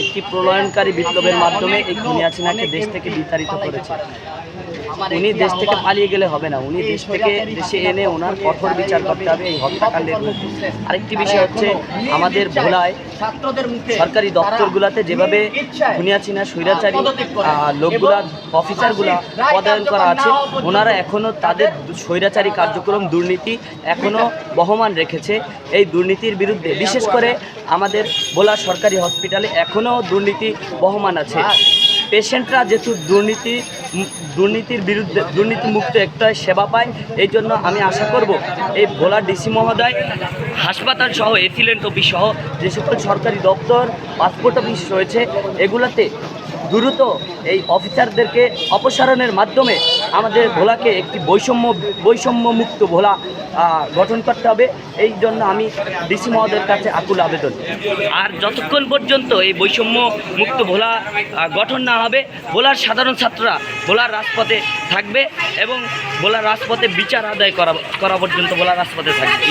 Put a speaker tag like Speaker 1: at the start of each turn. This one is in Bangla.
Speaker 1: একটি প্রলয়নকারী বিপ্লবের মাধ্যমে এই খুনিয়াছিনাকে দেশ থেকে বিতাড়িত করেছে। উনি দেশ থেকে পালিয়ে গেলে হবে না। উনি দেশ থেকে দেশে এনে ওনার কঠোর বিচার করতে হবে এই হত্যাকাণ্ডের আরেকটি বিষয় হচ্ছে আমাদের ভোলায় সরকারি দপ্তরগুলোতে যেভাবে খুনিয়াছিনা স্বৈরাচারী আহ, লোকগুলা অফিসারগুলা পদায়ন করা আছে ওনারা এখনও তাদের স্বৈরাচারী কার্যক্রম দুর্নীতি এখনও বহমান রেখেছে। এই দুর্নীতির বিরুদ্ধে বিশেষ করে আমাদের ভোলা সরকারি হসপিটালে এখনও দুর্নীতি বহমান আছে। পেশেন্টরা যেহেতু দুর্নীতি দুর্নীতির বিরুদ্ধে দুর্নীতিমুক্ত একটা সেবা পায় এই জন্য আমি আশা করব এই ভোলা ডিসি মহোদয় হাসপাতাল সহ এফিলেন্ট অফিস সহ যে সকল সরকারি দপ্তর পাসপোর্ট অফিস রয়েছে এগুলোতে দ্রুত এই অফিসারদেরকে অপসারণের মাধ্যমে আমাদের ভোলাকে একটি বৈষম্য বৈষম্য মুক্ত ভোলা গঠন করতে হবে। এই জন্য আমি ডিসি মহোদয়ের কাছে আকুল আবেদন। আর যতক্ষণ পর্যন্ত এই বৈষম্য মুক্ত ভোলা গঠন না হবে, ভোলার সাধারণ ছাত্ররা ভোলার রাজপথে থাকবে এবং ভোলার রাজপথে বিচার আদায় করা করা পর্যন্ত ভোলার রাজপথে থাকবে।